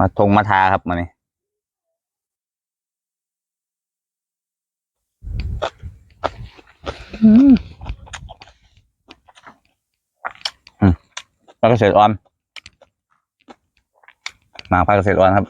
มาทงมาทาครับมานี่อืมอืมปลาเกษตรอ่อนหมากปลาเกษตรอ่อนครับ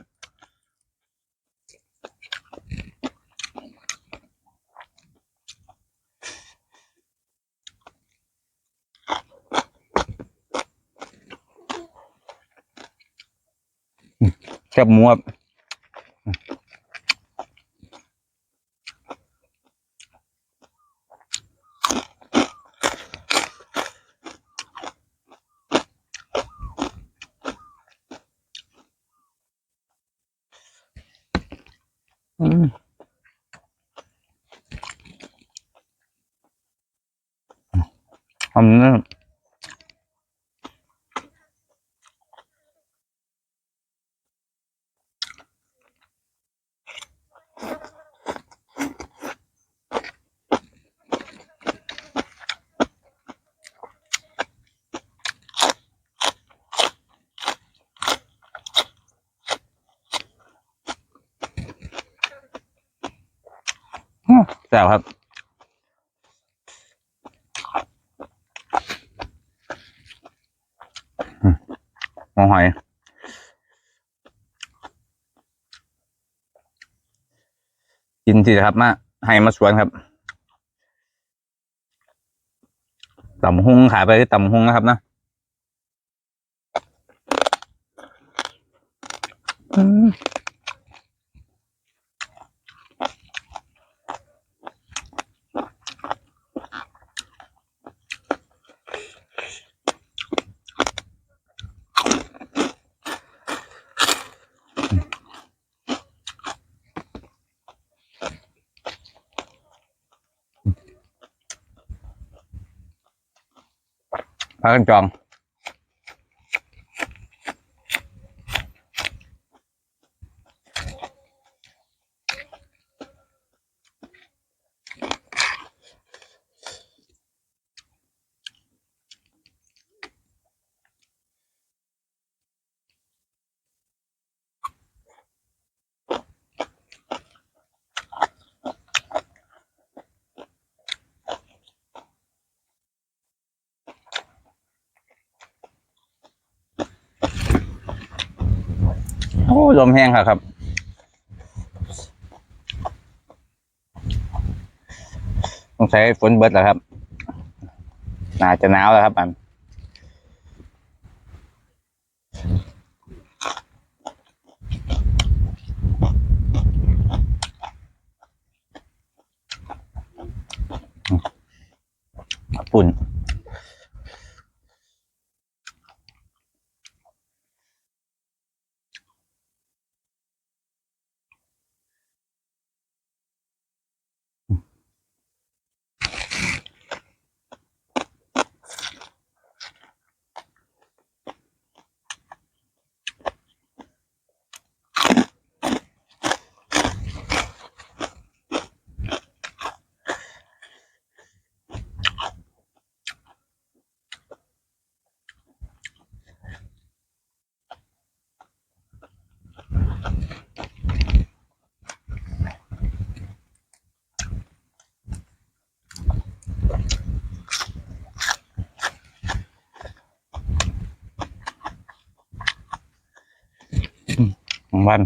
แคบหมูครับอืมทำนี่ แซ่บครับมหัวหอยกินทีครับมาให้มาสวนครับต่ำหุงขายไปที่ตำหุงนะครับนะอืม พากันจอง โอ้ ลมแห้งค่ะครับ ต้องใช้ฝนเบิดแล้วครับ น่าจะหนาวแล้วครับมันปุ่น ของวัน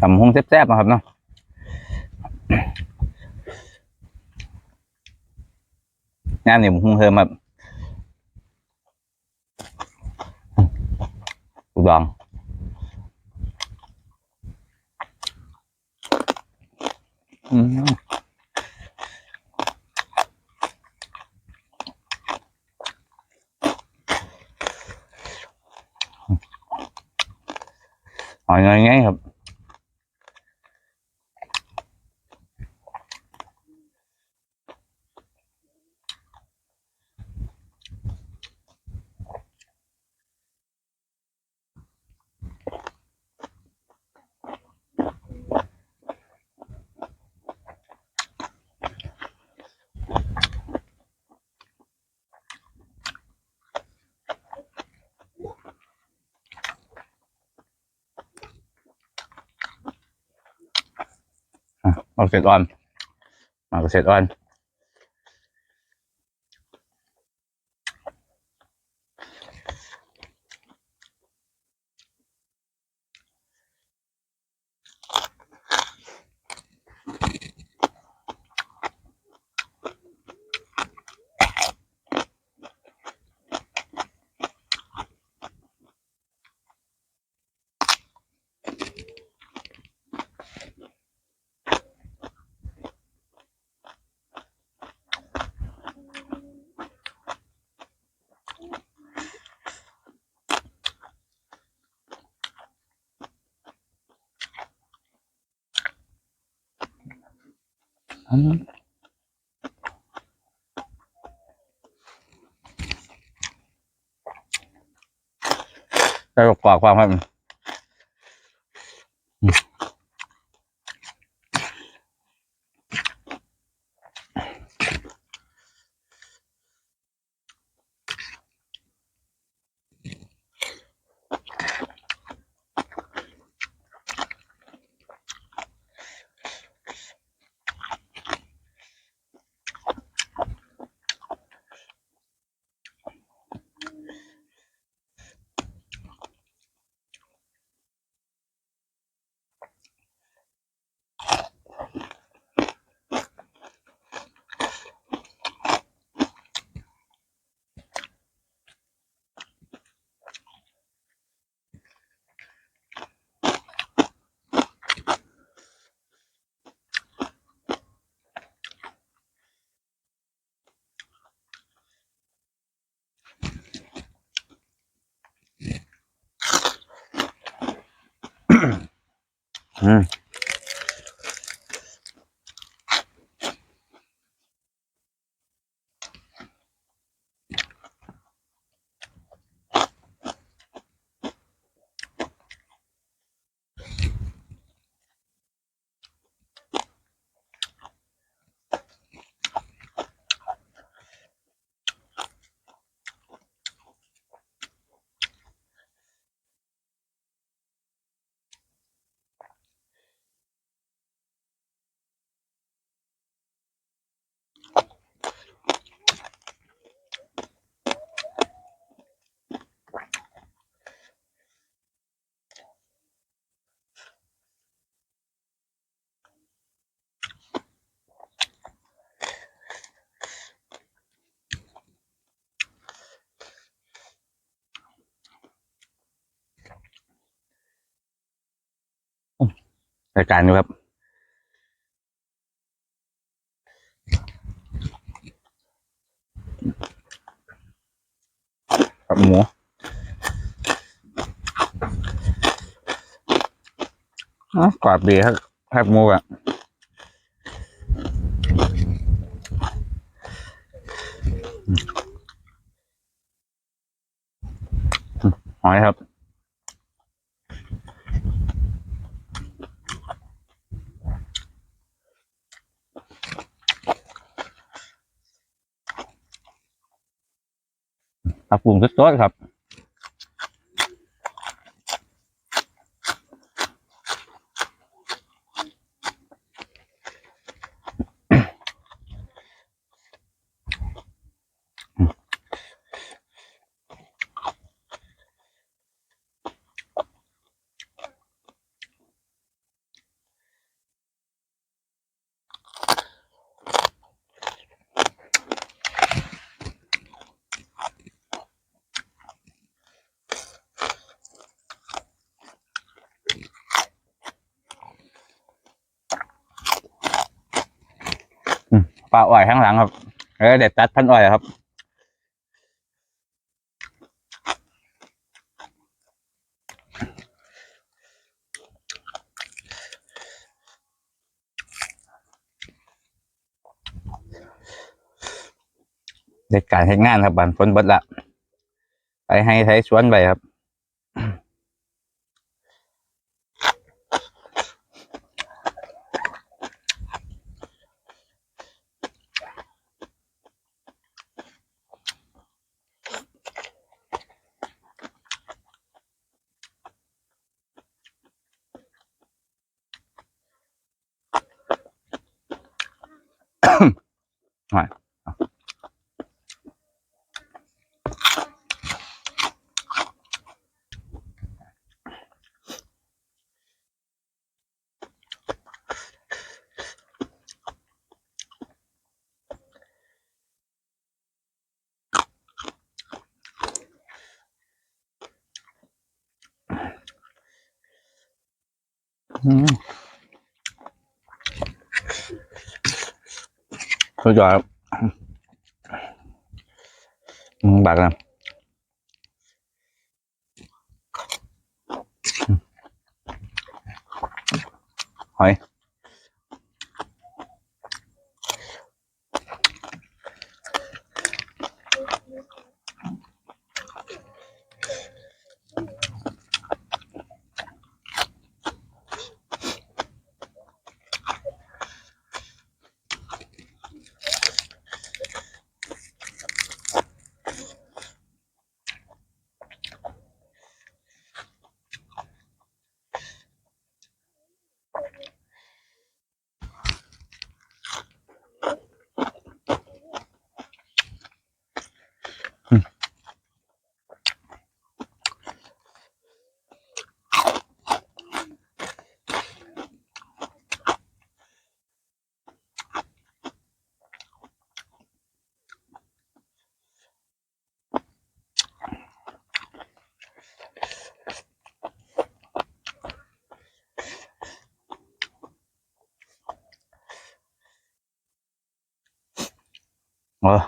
ทำหงแซ่บๆนะครับเนาะงานนี่ผมคงเฮิมแบบอุดอง อืมหอ มาเสร็จอ่อนมาเกษตรอ่อน ได้กรอบความครับ Mm. อืมรายการนี้ครับกับหมูกรอบดีครับแคบหมูอะหอยครับ ปรับปรุงสุดๆครับ ปลาอ่อยข้างหลังครับ เออเด็ดตัดพันอ่อยครับเด็ดการเห็นงานครับบันฝนบดละไปให้ใช้สวนไปครับ หน่อย อืม สุดยอดครับอืมบักนะอืมหอย เออ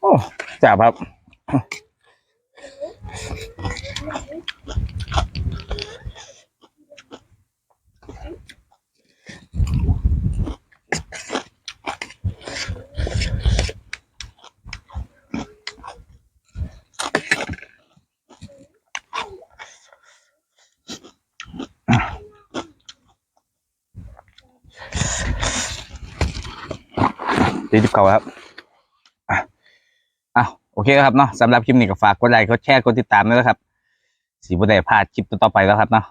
โอ้ จับครับ ตีดิบเขาครับ คครับเนาะสำหรับคลิปนี้ก็ฝากกดไลค์กดแชร์กดติดตามด้วยนะครับ สีบุได้พลาดคลิปต่อไปแล้วครับเนาะ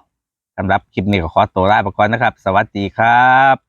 สำหรับคลิปนี้ก็ขอตัวลาไปก่อนนะครับ สวัสดีครับ